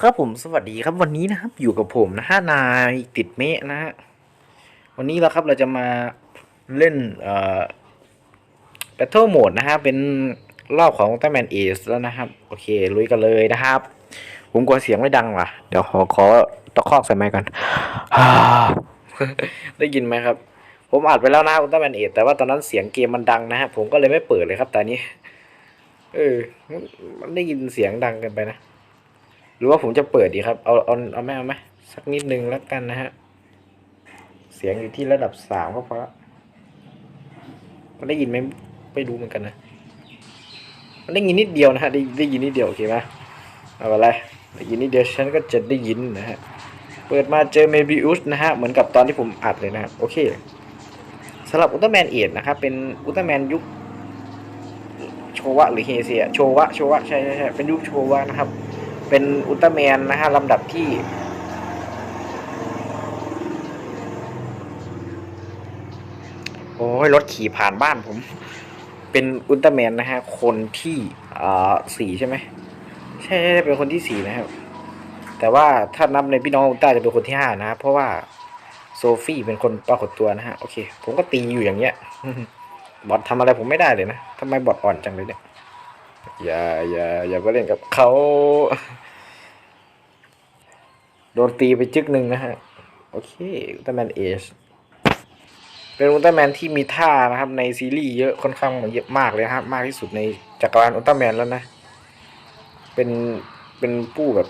ครับผมสวัสดีครับวันนี้นะครับ อยู่กับผมนะฮะนายติดเมฆนะฮะวันนี้เราครับเราจะมาเล่นเอ่อ Battle Mode นะฮะเป็นรอบของ Ultraman Ace แล้วนะครับ โอเค ลุยกันเลยนะครับ ผมกลัวเสียงไม่ดังว่ะ เดี๋ยวขอขอตะคอกใส่ไมค์ก่อนได้ยินไหมครับ ผมอัดไปแล้วนะ Ultraman Ace แต่ว่าตอนนั้นเสียงเกมมันดังนะฮะผมก็เลยไม่เปิดเลยครับแต่นี้ เออมันได้ยินเสียงดังเกันไปนะ รือว่าผมจะเปิดดีครับ เอาเอาเอาแม่เอาไหมสักนิดนึงแล้วกันนะฮะ เสียงอยู่ที่ระดับสามก็พอละมันได้ยินไหมไม่รู้เหมือนกันนะมันได้ยินนิดเดียวนะฮะได้ได้ยินนิดเดียวโอเคไหมเอาอะไรได้ยินนิดเดียวฉันก็จะได้ยินนะฮะเปิดมาเจอเมบิอุสนะฮะเหมือนกับตอนที่ผมอัดเลยนะครับโอเคสำหรับอุลตร้าแมนเอ็ดนะครับเป็นอุลตร้าแมนยุคโชวะหรือเฮเซียโชวะโชวะใช่ใช่ใช่เป็นยุคโชวะนะครับ เป็นอุลตร้าแมนนะฮะลำดับที่โอ้ยรถขี่ผ่านบ้านผม เป็นอุลตร้าแมนนะฮะ คนที่อ่าสี่ใช่ไหมใช่ใช่เป็นคนที่สี่นะครับ แต่ว่าถ้านับในพี่น้องอุลตร้าจะเป็นคนที่ห้านะ เพราะว่าโซฟี่เป็นคนปรากฏตัวนะฮะ โอเค ผมก็ตีอยู่อย่างเงี้ยบอททำอะไรผมไม่ได้เลยนะทำไมบอทอ่อนจังเลยเนี่ย อย่าอย่าอย่าไปเล่นกับเขา โดนตีไปจึกหนึ่งนะฮะ โอเค อุลตร้าแมนเอชเป็นอุลตร้าแมนที่มีท่านะครับ ในซีรีส์เยอะค่อนข้างเยอะมากเลยครับ มากที่สุดในจักรวาลอุลตร้าแมนแล้วนะ เป็น เป็นผู้แบบ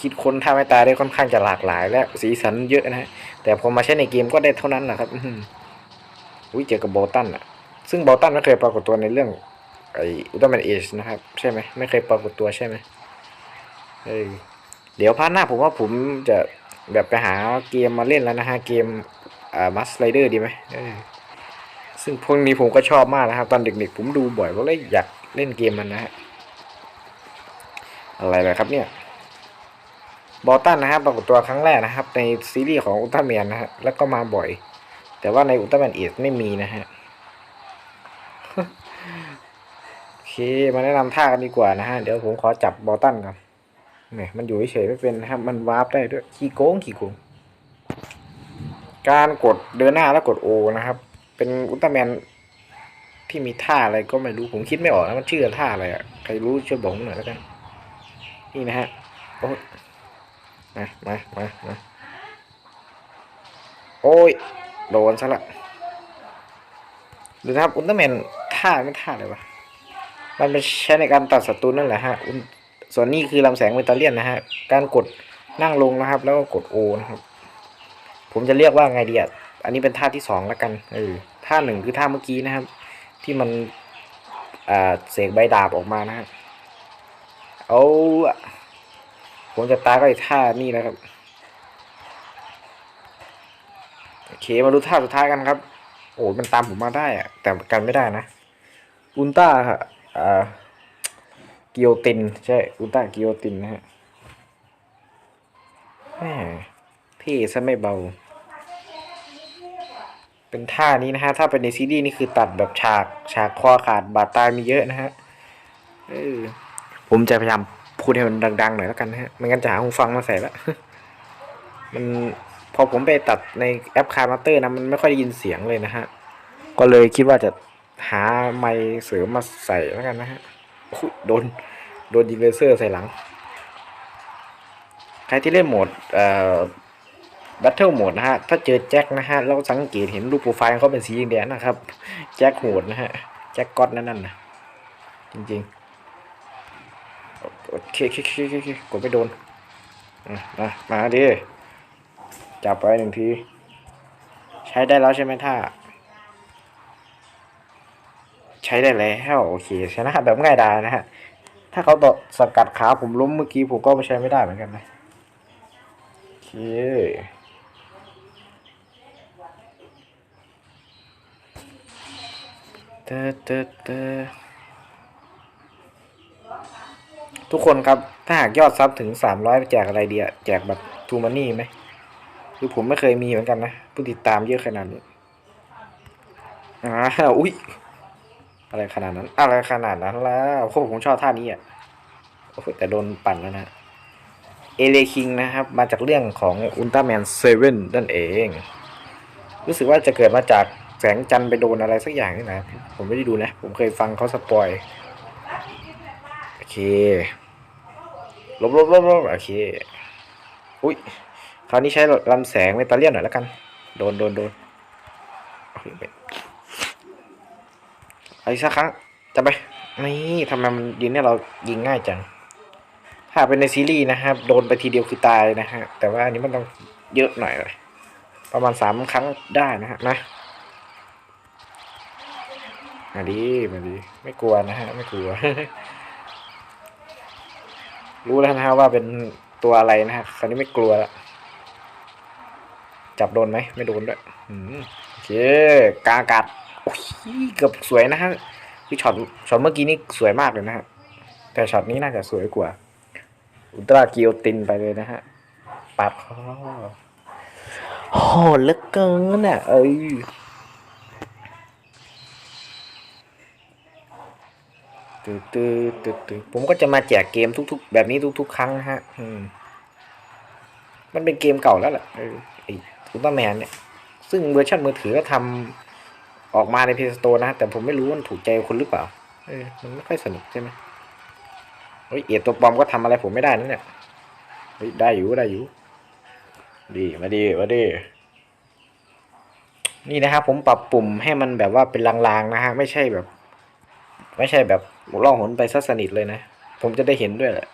คิดค้นท่าไม่ตายได้ค่อนข้างจะหลากหลาย และสีสันเยอะนะฮะ แต่พอมาใช้ในเกมก็ได้เท่านั้นแหละครับอุ้ยเจอกับบอลตันอะซึ่งบอลตันไม่เคยปรากฏตัวในเรื่องไออุลตร้าแมนเอชนะครับ ใช่ไหมไม่เคยปรากฏตัวใช่ไหมเออ เดี๋ยวพาร์ทหน้าผมว่าผมจะแบบไปหาเกมมาเล่นแล้วนะฮะเกมอ่ามัสไลเดอร์ดีไหมซึ่งพวกนี้ผมก็ชอบมากนะครับ ตอนเด็กๆผมดูบ่อยก็เลยอยากเล่นเกมมันนะฮะอะไรเลยครับเนี่ยบอตันนะครับปรากฏตัวครั้งแรกนะครับ ในซีรีส์ของอุลตร้าแมนนะฮะแล้วก็มาบ่อย แต่ว่าในอุลตร้าแมนเอไม่มีนะฮะโอเคมาแนะนำท่ากันดีกว่านะฮะเดี๋ยวผมขอจับบอตันก่อน แหมมันอยู่เฉยไม่เป็นนะครับ มันวาร์ปได้ด้วยขี้โกงขี้โกง การกดเดินหน้าแล้วกดโอนะครับ เป็นอุลตร้าแมนที่มีท่าอะไรก็ไม่รู้ ผมคิดไม่ออกนะมันชื่อท่าอะไรอะใครรู้ช่วยบอกหน่อยแล้วกัน นี่นะฮะโอ้มามามามาโอ้ย โดนซะละดูนะครับอุลตร้าแมนท่าไม่ท่าเลยวะมันเป็นใช้ในการตัดศัตรูนั่นแหละฮะอุล ส่วนนี้คือลำแสงเมตาเลียนนะฮะ การกดนั่งลงนะครับ แล้วก็กดโอนะครับ ผมจะเรียกว่าไงดีอะอันนี้เป็นท่าที่สองแล้วกัน เออ ท่าหนึ่งคือท่าเมื่อกี้นะครับ ที่มันอ่าเสกใบดาบออกมานะฮะเอาผมจะตายก็อีกท่านี่นะครับ โอเค มาดูท่าสุดท้ายกันครับ โอ้ยมันตามผมมาได้อะแต่กันไม่ได้นะ อุลตร้าอ่า กิโอติน ใช่อุลตร้ากิโอตินนะฮะแหมเท่ซะไม่เบา เป็นท่านี้นะฮะ ถ้าเป็นในซีรีส์นี่คือตัดแบบฉาก ฉากคอขาดบาดตายมีเยอะนะฮะเออผมจะพยายามพูดให้มันดังๆหน่อยแล้วกันนะฮะ ไม่งั้นจะหาหูฟังมาใส่ละ มันพอผมไปตัดในแอปคาร์มาเตอร์นะ มันไม่ค่อยได้ยินเสียงเลยนะฮะ ก็เลยคิดว่าจะหาไมค์เสริมมาใส่แล้วกันนะฮะ โดนโดนยิงเลเซอร์ใส่หลัง ใครที่เล่นโหมดเอ่อบัตเทิลโหมดนะฮะ ถ้าเจอแจ็คนะฮะ เราสังเกตเห็นรูปโปรไฟล์เขาเป็นสีแดงนะครับ แจ็คโหดนะฮะ แจ็คก๊อตนั่นน่ะนะจริงๆ โอเคโอเคโอเคกดไม่โดนอะมามาดิจับไปหนึ่งที ใช้ได้แล้วใช่ไหมท่า ใช้ได้แล้วโอเคชนะแบบง่ายดายนะฮะ ถ้าเขาตสกัดขาผมล้มเมื่อกี้ผมก็ไม่ใช้ไม่ได้เหมือนกันนะโอเคเตเตเตทุกคนครับ ถ้าหากยอดซับถึงสามร้อยแจกอะไรเดีอะแจกแบบทูมันนี่ไหมคือผมไม่เคยมีเหมือนกันนะ ผู้ติดตามเยอะขนาดนี้อ่าอุ้ย อะไรขนาดนั้น อะไรขนาดนั้นแล้วโคตรผมชอบท่านี้อะโอ้แต่โดนปั่นแล้วนะเอเลคิงนะครับ มาจากเรื่องของอุลตร้าแมนเซเว่นนั่นเอง รู้สึกว่าจะเกิดมาจากแสงจันทร์ไปโดนอะไรสักอย่างนี่นะ ผมไม่ได้ดูนะ ผมเคยฟังเขาสปอยโอเคลบลบลบลบโอเค อุ้ยคราวนี้ใช้ลำแสงเมตาเลียนหน่อยแล้วกัน โดนโดนโดน เอาอีกสักครั้งจะไปนี่ทำไมมันยิงเนี่ยเรายิงง่ายจัง ถ้าเป็นในซีรีส์นะครับโดนไปทีเดียวคือตายนะฮะแต่ว่าอันนี้มันต้องเยอะหน่อยเลยประมาณสามครั้งได้นะฮะนะมาดีมาดีไม่กลัวนะฮะไม่กลัว รู้แล้วนะฮะว่าเป็นตัวอะไรนะฮะคราวนี้ไม่กลัวละจับโดนไหมไม่โดนด้วยโอเคกากาศโอ้ย เกือบสวยนะฮะคือช็อตช็อตเมื่อกี้นี่สวยมากเลยนะฮะแต่ช็อตนี้น่าจะสวยกว่า อุตรากิโอตินไปเลยนะฮะปัดคอโหดเหลือเกินน่ะเอ้ยตืดตืดตืดตืดผมก็จะมาแจกเกมทุก ๆ แบบนี้ทุก ๆ ครั้งนะฮะอืมมันเป็นเกมเก่าแล้วแหละเออไออุลตร้าแมนเนี่ย ซึ่งเวอร์ชันมือถือก็ทำ ออกมาในเพ y s สโตนะ แต่ผมไม่รู้ว่ามันถูกใจคนหรือเปล่า เออ มันไม่ค่อยสนุกใช่ไหมเฮ้ยเอียดตัวปลอมก็ทำอะไรผมไม่ได้นั่นเนี่ยเฮ้ยได้อยู่ได้อยู่ ดีมาดีมาดี นี่นะครับผมปรับปุ่มให้มันแบบว่าเป็นลางๆนะฮะ ไม่ใช่แบบ ไม่ใช่แบบล่องหนไปซะสนิทเลยนะ ผมจะได้เห็นด้วยแหละ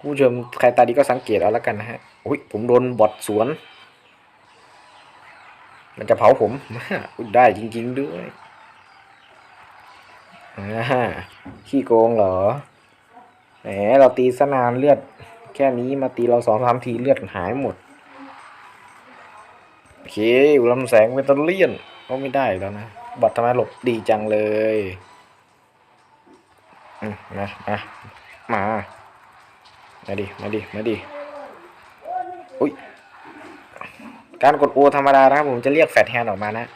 ผู้ชมใครตาดีก็สังเกตเอาล้วกันนะฮะอุ้ยผมโดนบอดสวน มันจะเผาผมอุ๊ยได้จริง ๆ ด้วยอ่าขี้โกงเหรอ แหม เราตีสนานเลือด แค่นี้มาตีเราสองสามทีเลือดหายหมด โอเคลำแสงเวตาเลียนก็ไม่ได้แล้วนะบอดทำไมหลบดีจังเลยมมามามา มาดิ มาดิ มาดิ อุ้ย การกดโอธรรมดานะครับผมจะเรียกแฟตแฮนออกมานะ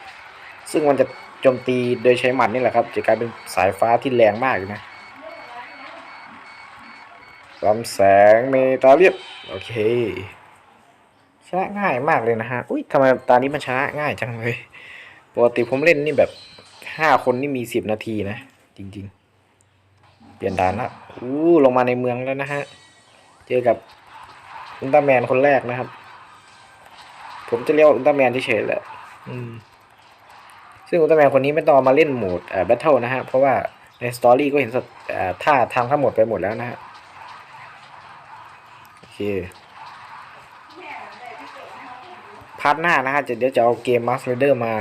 ซึ่งมันจะโจมตีโดยใช้หมัดนี่แหละครับ จะกลายเป็นสายฟ้าที่แรงมากเลยนะลำแสงเมตาเลียนโอเค ชนะง่ายมากเลยนะฮะ อุ้ยทำไมตานี้มันชนะง่ายจังเลย ปกติผมเล่นนี่แบบห้าคนนี่มีสิบนาทีนะ จริง ๆ เปลี่ยนด่านละอู้ลงมาในเมืองแล้วนะฮะ เจอกับอุลตร้าแมนคนแรกนะครับ ผมจะเรียกว่าอุลตร้าแมนเฉยๆแหละอืมซึ่งอุลตร้าแมนคนนี้ไม่ต้องเอามาเล่นโหมดเอ่อแบทเทิลนะฮะ เพราะว่าในสตอรี่ก็เห็นสตเอ่อท่าทางทั้งหมดไปหมดแล้วนะฮะ โอเคพาร์ทหน้านะฮะจะเดี๋ยวจะเอาเกมมาสเ r เดอร์มา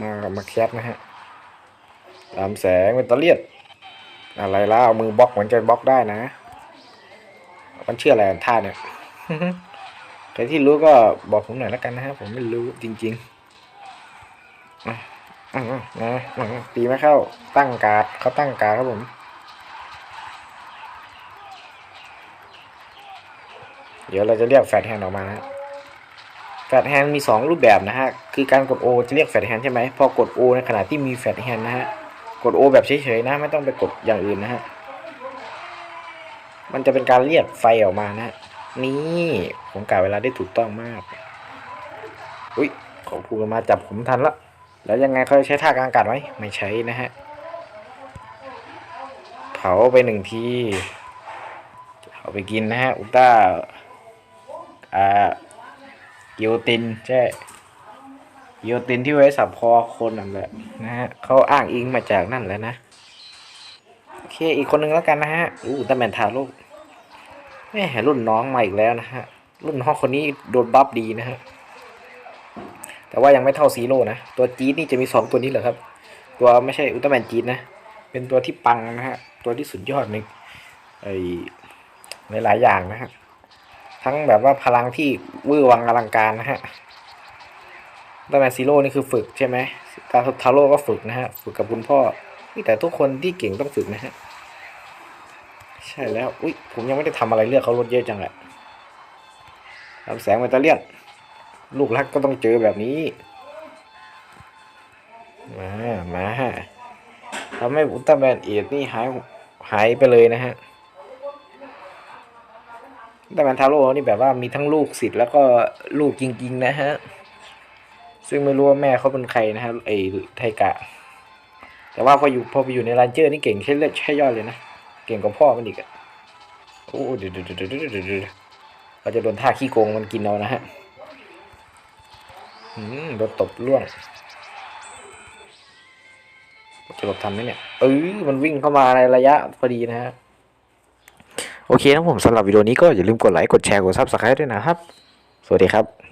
มามาแคปนะฮะลำแสงเป็นตะเลียด อะไรล่ะเอามือบล็อกเหมือนจะบล็อกได้นะ มันเชื่ออะไรท่าเนี่ย ใครที่รู้ก็บอกผมหน่อยแล้วกันนะฮะผมไม่รู้จริงๆอะนะตีไม่เข้าตั้งการ์ดเขาตั้งการ์ดครับผมเดี๋ยวเราจะเรียกแฟตแฮนออกมานะฮะแฟตแฮนมีสองรูปแบบนะฮะ คือการกด O จะเรียกแฟตแฮนใช่ไหม พอกด O ในขณะที่มีแฟตแฮนนะฮะ กด O แบบเฉยๆนะ ไม่ต้องไปกดอย่างอื่นนะฮะ มันจะเป็นการเรียกไฟออกมานะฮะ นี่ผมกะเวลาได้ถูกต้องมาก อุ้ยของครูมาจับผมทันละ แล้วยังไงเขาใช้ท่ากลางอากาศไหมไม่ใช้นะฮะ เผาไปหนึ่งทีเอาไปกินนะฮะ อุต้า อ่า กิโยตินใช่กิโยตินที่ไว้สับคอคนนั่นแหละนะฮะเขาอ้างอิงมาจากนั่นแหละนะ โอเค อีกคนหนึ่งแล้วกันนะฮะ อู้ตาแมนทาโร่ แม่รุ่นน้องมาอีกแล้วนะฮะ รุ่นน้องคนนี้โดนบัฟดีนะฮะ แต่ว่ายังไม่เท่าซีโร่นะ ตัวจี๊ดนี่จะมีสองตัวนี้เหรอครับ ตัวไม่ใช่อุลตร้าแมนจี๊ดนะ เป็นตัวที่ปังนะฮะ ตัวที่สุดยอดในไอในหลายอย่างนะฮะ ทั้งแบบว่าพลังที่วอร์วังอลังการนะฮะอุลตร้าแมนซีโร่นี่คือฝึกใช่ไหมกาทาโร่ก็ฝึกนะฮะ ฝึกกับคุณพ่อ แต่ทุกคนที่เก่งต้องฝึกนะฮะ ช่แล้วอุ้ยผมยังไม่ได้ทำอะไรเลือกเขาลดเยอะจังแหละลำแสงเมตาเลียน ลูกรักก็ต้องเจอแบบนี้ มา มาทำให้อุลตร้าแมนเอดนี่หายหายไปเลยนะฮะแต่มันทาโร่นี่แบบว่ามีทั้งลูกศิษย์แล้วก็ลูกจริง ๆ นะฮะ ซึ่งไม่รู้ว่าแม่เขาเป็นใครนะฮะไอ้ไทกะ แต่ว่าพออยู่พอไปอยู่ในรันเจอร์นี่เก่งใช่เลือดใช่ยอดเลยนะ เก่งกว่าพ่อมันอีกอะโอ้เดี๋ยวเดี๋ยวเดี๋ยวเดี๋ยวเราจะโดนท่าขี้โกงมันกินเอานะฮะอืมโดนตบล่วงจะหลบทันไหมเนี่ยเออมันวิ่งเข้ามาในระยะพอดีนะฮะโอเคนะผมสำหรับวิดีโอนี้ก็อย่าลืมกดไลค์กดแชร์กดซับสไครต์ด้วยนะครับ สวัสดีครับ